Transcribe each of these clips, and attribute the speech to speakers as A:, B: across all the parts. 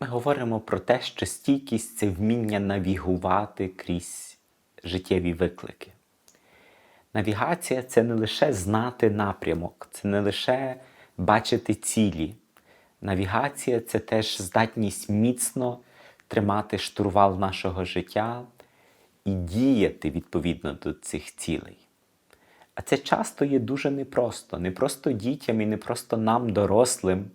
A: Ми говоримо про те, що стійкість це вміння навігувати крізь життєві виклики. Навігація це не лише знати напрямок, це не лише бачити цілі. Навігація це теж здатність міцно тримати штурвал нашого життя і діяти відповідно до цих цілей. А це часто є дуже непросто, не просто дітям і не просто нам, дорослим.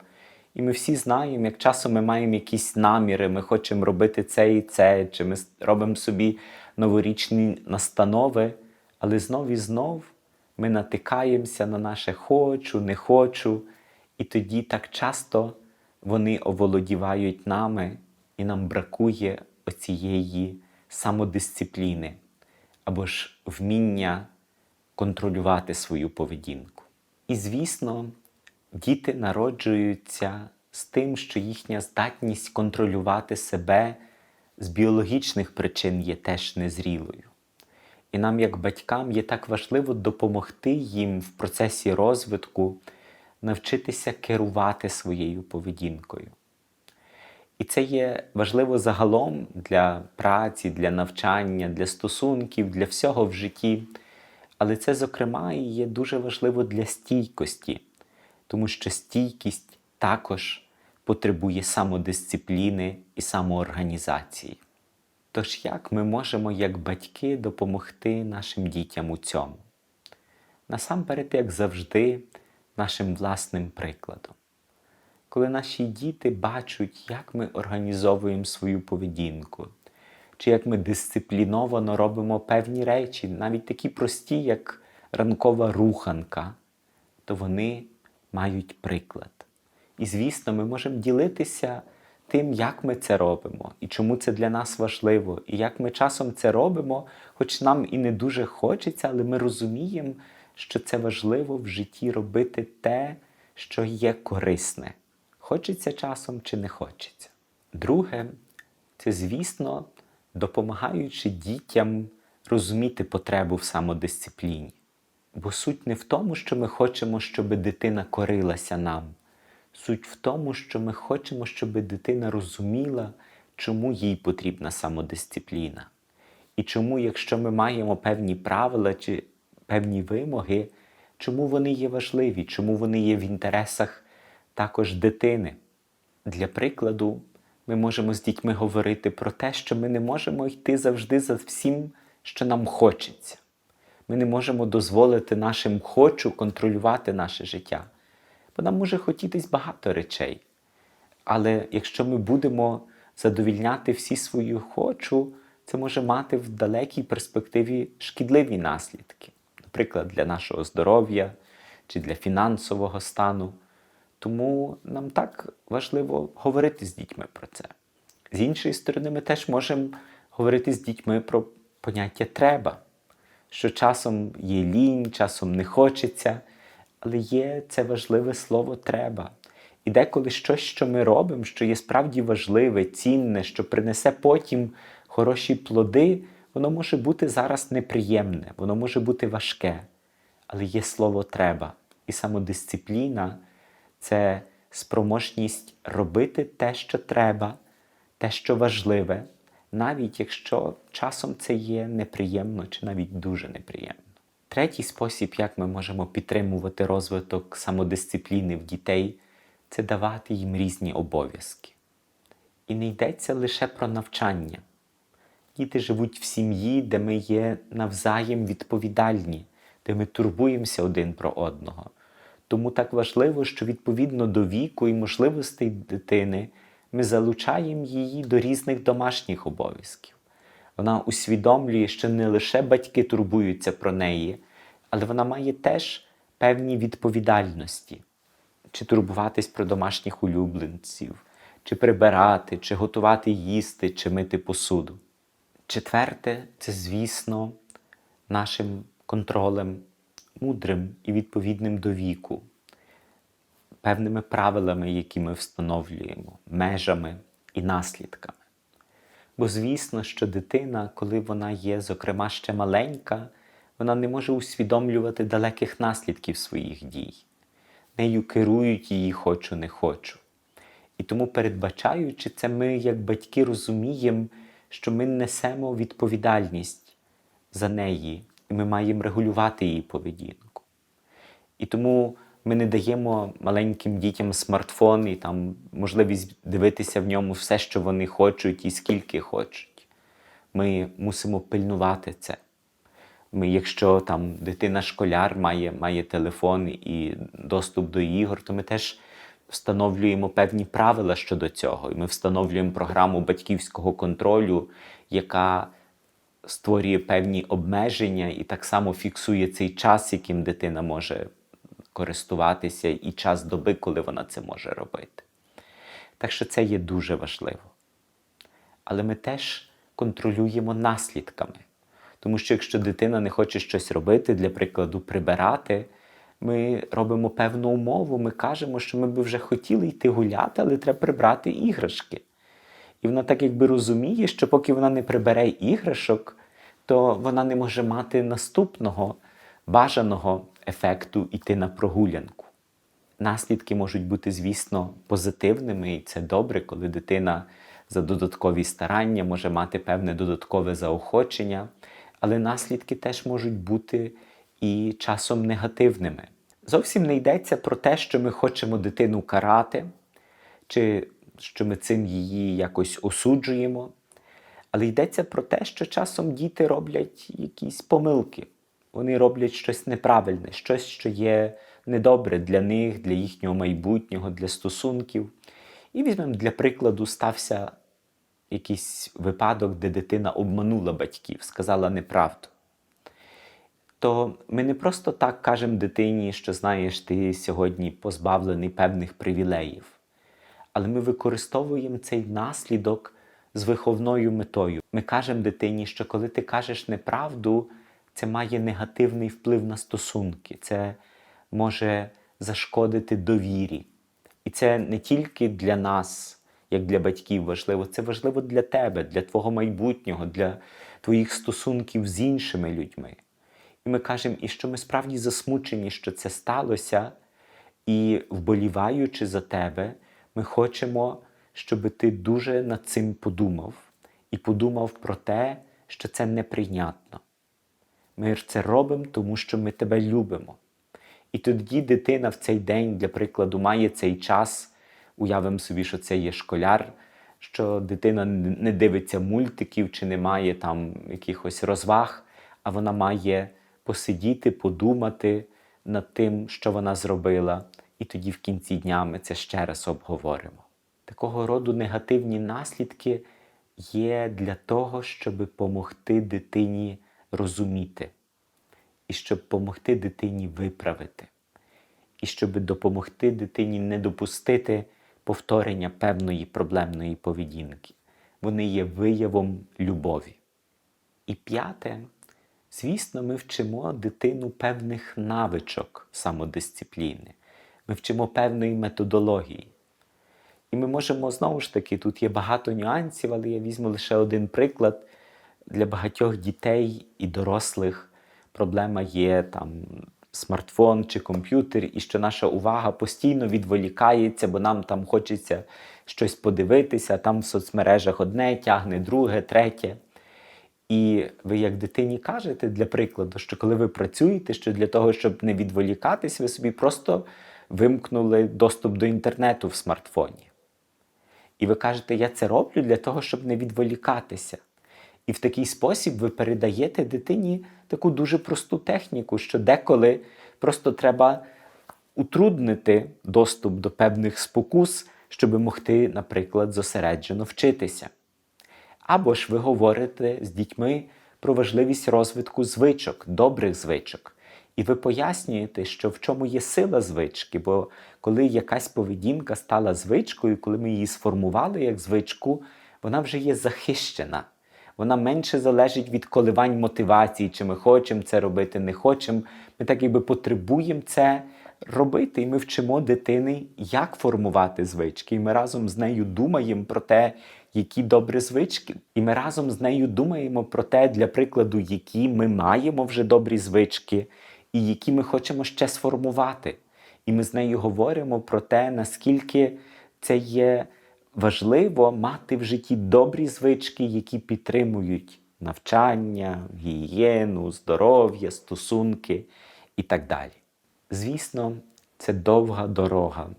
A: І ми всі знаємо, як часом ми маємо якісь наміри, ми хочемо робити це і це, чи ми робимо собі новорічні настанови, але знов і знов ми натикаємося на наше хочу, не хочу, і тоді так часто вони оволодівають нами, і нам бракує оцієї самодисципліни або ж вміння контролювати свою поведінку. І, звісно, діти народжуються з тим, що їхня здатність контролювати себе з біологічних причин є теж незрілою. І нам, як батькам, є так важливо допомогти їм в процесі розвитку навчитися керувати своєю поведінкою. І це є важливо загалом для праці, для навчання, для стосунків, для всього в житті. Але це, зокрема, є дуже важливо для стійкості, тому що стійкість також потребує самодисципліни і самоорганізації. Тож, як ми можемо, як батьки, допомогти нашим дітям у цьому? Насамперед, як завжди, нашим власним прикладом. Коли наші діти бачать, як ми організовуємо свою поведінку, чи як ми дисципліновано робимо певні речі, навіть такі прості, як ранкова руханка, то вони мають приклад. І, звісно, ми можемо ділитися тим, як ми це робимо, і чому це для нас важливо, і як ми часом це робимо, хоч нам і не дуже хочеться, але ми розуміємо, що це важливо в житті робити те, що є корисне. Хочеться часом чи не хочеться. Друге, це, звісно, допомагаючи дітям розуміти потребу в самодисципліні. Бо суть не в тому, що ми хочемо, щоб дитина корилася нам. Суть в тому, що ми хочемо, щоб дитина розуміла, чому їй потрібна самодисципліна. І чому, якщо ми маємо певні правила чи певні вимоги, чому вони є важливі, чому вони є в інтересах також дитини. Для прикладу, ми можемо з дітьми говорити про те, що ми не можемо йти завжди за всім, що нам хочеться. Ми не можемо дозволити нашим хочу контролювати наше життя. Бо нам може хотітись багато речей. Але якщо ми будемо задовільняти всі свої хочу, це може мати в далекій перспективі шкідливі наслідки, наприклад, для нашого здоров'я чи для фінансового стану. Тому нам так важливо говорити з дітьми про це. З іншої сторони, ми теж можемо говорити з дітьми про поняття треба, що часом є лінь, часом не хочеться, але є це важливе слово треба. І деколи щось, що ми робимо, що є справді важливе, цінне, що принесе потім хороші плоди, воно може бути зараз неприємне, воно може бути важке, але є слово треба. І самодисципліна це спроможність робити те, що треба, те, що важливе, навіть якщо часом це є неприємно чи навіть дуже неприємно. Третій спосіб, як ми можемо підтримувати розвиток самодисципліни в дітей, це давати їм різні обов'язки. І не йдеться лише про навчання. Діти живуть в сім'ї, де ми є навзаєм відповідальні, де ми турбуємося один про одного. Тому так важливо, що відповідно до віку і можливостей дитини ми залучаємо її до різних домашніх обов'язків. Вона усвідомлює, що не лише батьки турбуються про неї, але вона має теж певні відповідальності, чи турбуватись про домашніх улюбленців, чи прибирати, чи готувати їсти, чи мити посуду. Четверте, це, звісно, нашим контролем мудрим і відповідним до віку, певними правилами, які ми встановлюємо, межами і наслідками. Бо звісно, що дитина, коли вона є, зокрема, ще маленька, вона не може усвідомлювати далеких наслідків своїх дій. Нею керують її хочу, не хочу. І тому, передбачаючи це, ми, як батьки, розуміємо, що ми несемо відповідальність за неї, і ми маємо регулювати її поведінку. І тому ми не даємо маленьким дітям смартфон і там можливість дивитися в ньому все, що вони хочуть і скільки хочуть. Ми мусимо пильнувати це. Ми, якщо там дитина-школяр має, має телефон і доступ до ігор, то ми теж встановлюємо певні правила щодо цього. І ми встановлюємо програму батьківського контролю, яка створює певні обмеження і так само фіксує цей час, яким дитина може користуватися, і час доби, коли вона це може робити. Так що це є дуже важливо. Але ми теж контролюємо наслідками. Тому що якщо дитина не хоче щось робити, для прикладу, прибирати, ми робимо певну умову, ми кажемо, що ми би вже хотіли йти гуляти, але треба прибрати іграшки. І вона так якби розуміє, що поки вона не прибере іграшок, то вона не може мати наступного бажаного ефекту йти на прогулянку. Наслідки можуть бути, звісно, позитивними, і це добре, коли дитина за додаткові старання може мати певне додаткове заохочення, але наслідки теж можуть бути і часом негативними. Зовсім не йдеться про те, що ми хочемо дитину карати, чи що ми цим її якось осуджуємо. Але йдеться про те, що часом діти роблять якісь помилки. Вони роблять щось неправильне, щось, що є недобре для них, для їхнього майбутнього, для стосунків. І візьмемо для прикладу, стався якийсь випадок, де дитина обманула батьків, сказала неправду. То ми не просто так кажемо дитині, що знаєш, ти сьогодні позбавлений певних привілеїв, але ми використовуємо цей наслідок з виховною метою. Ми кажемо дитині, що коли ти кажеш неправду, це має негативний вплив на стосунки, це може зашкодити довірі. І це не тільки для нас, як для батьків, важливо, це важливо для тебе, для твого майбутнього, для твоїх стосунків з іншими людьми. І ми кажемо, і що ми справді засмучені, що це сталося, і вболіваючи за тебе, ми хочемо, щоб ти дуже над цим подумав і подумав про те, що це неприйнятно. Ми ж це робимо, тому що ми тебе любимо. І тоді дитина в цей день, для прикладу, має цей час, уявимо собі, що це є школяр, що дитина не дивиться мультиків чи не має там якихось розваг, а вона має посидіти, подумати над тим, що вона зробила, і тоді в кінці дня ми це ще раз обговоримо. Такого роду негативні наслідки є для того, щоб допомогти дитині розуміти, і щоб допомогти дитині виправити, і щоб допомогти дитині не допустити повторення певної проблемної поведінки. Вони є виявом любові. І п'яте, звісно, ми вчимо дитину певних навичок самодисципліни, ми вчимо певної методології. І ми можемо знову ж таки, тут є багато нюансів, але я візьму лише один приклад. Для багатьох дітей і дорослих проблема є там смартфон чи комп'ютер, і що наша увага постійно відволікається, бо нам там хочеться щось подивитися, там в соцмережах одне тягне, друге, третє. І ви, як дитині, кажете, для прикладу, що коли ви працюєте, що для того, щоб не відволікатись, ви собі просто вимкнули доступ до інтернету в смартфоні. І ви кажете, я це роблю для того, щоб не відволікатися. І в такий спосіб ви передаєте дитині таку дуже просту техніку, що деколи просто треба утруднити доступ до певних спокус, щоб могти, наприклад, зосереджено вчитися. Або ж ви говорите з дітьми про важливість розвитку звичок, добрих звичок. І ви пояснюєте, що в чому є сила звички, бо коли якась поведінка стала звичкою, коли ми її сформували як звичку, вона вже є захищена. Вона менше залежить від коливань мотивації, чи ми хочемо це робити, не хочемо. Ми так якби потребуємо це робити, і ми вчимо дитини, як формувати звички. І ми разом з нею думаємо про те, які добрі звички. І ми разом з нею думаємо про те, для прикладу, які ми маємо вже добрі звички, і які ми хочемо ще сформувати. І ми з нею говоримо про те, наскільки це є важливо мати в житті добрі звички, які підтримують навчання, гігієну, здоров'я, стосунки і так далі. Звісно, це довга дорога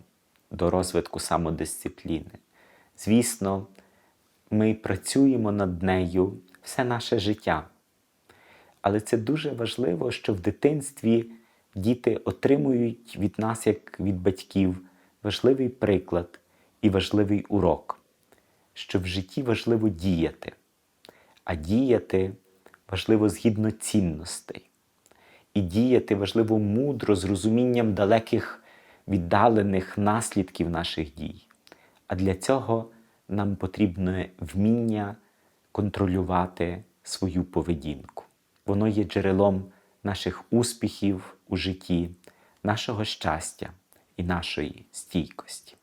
A: до розвитку самодисципліни. Звісно, ми працюємо над нею все наше життя. Але це дуже важливо, що в дитинстві діти отримують від нас, як від батьків, важливий приклад і важливий урок, що в житті важливо діяти, а діяти важливо згідно цінностей. І діяти важливо мудро з розумінням далеких віддалених наслідків наших дій. А для цього нам потрібне вміння контролювати свою поведінку. Воно є джерелом наших успіхів у житті, нашого щастя і нашої стійкості.